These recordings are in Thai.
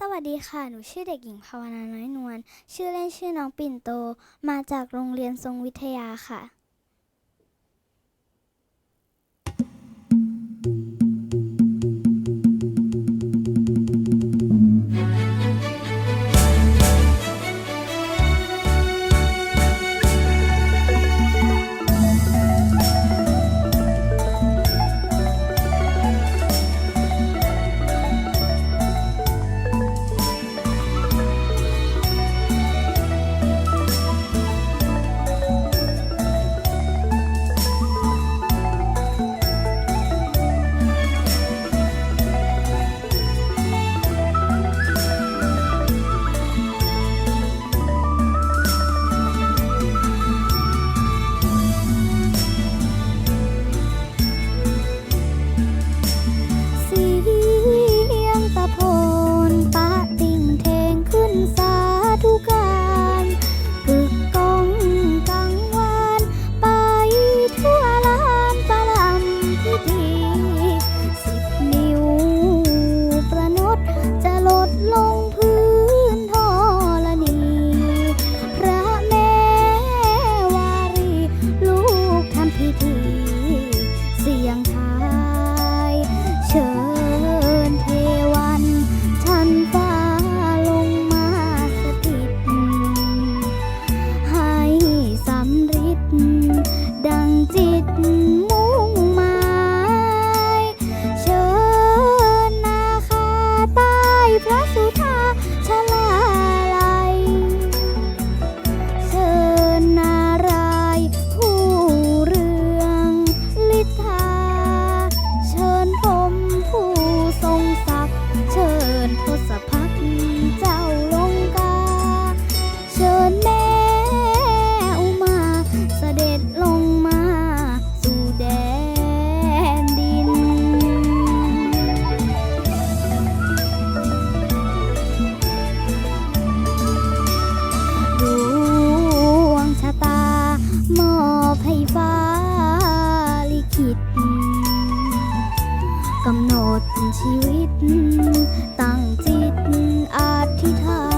สวัสดีค่ะ หนูชื่อเด็กหญิงภาวนาน้อยนวล ชื่อเล่นชื่อน้องปิ่นโต มาจากโรงเรียนทรงวิทยาค่ะ กำหนดชีวิต ตั้งจิตอธิษฐาน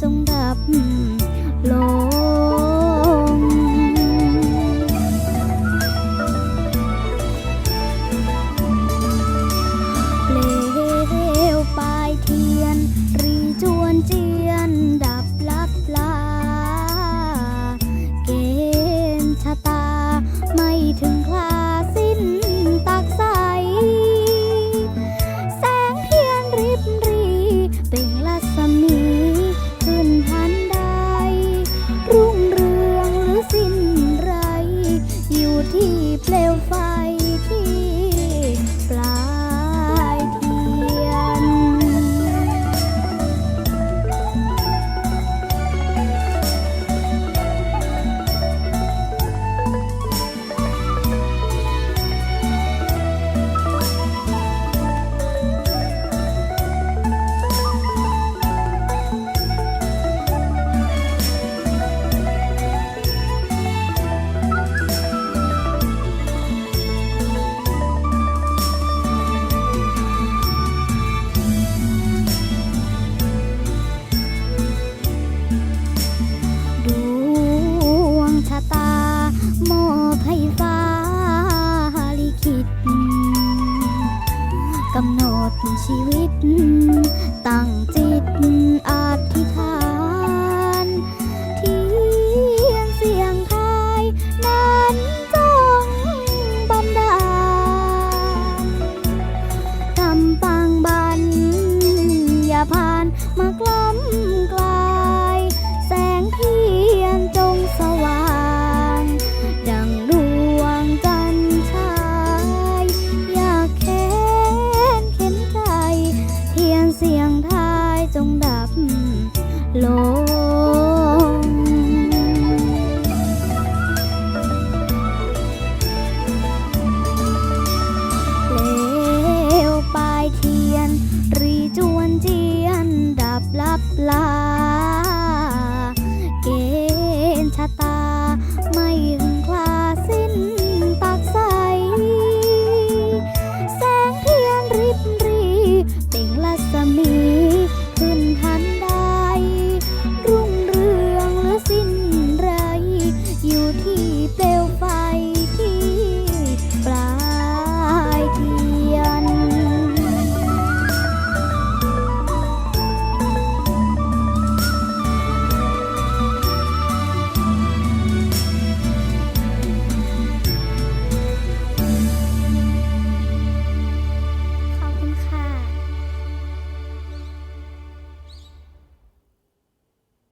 จงดับลงีวิต ตั้งจิตอธิษฐานเทียนเสียงทายนั้นจงบำดาลกำปังบัน อย่าผ่านมา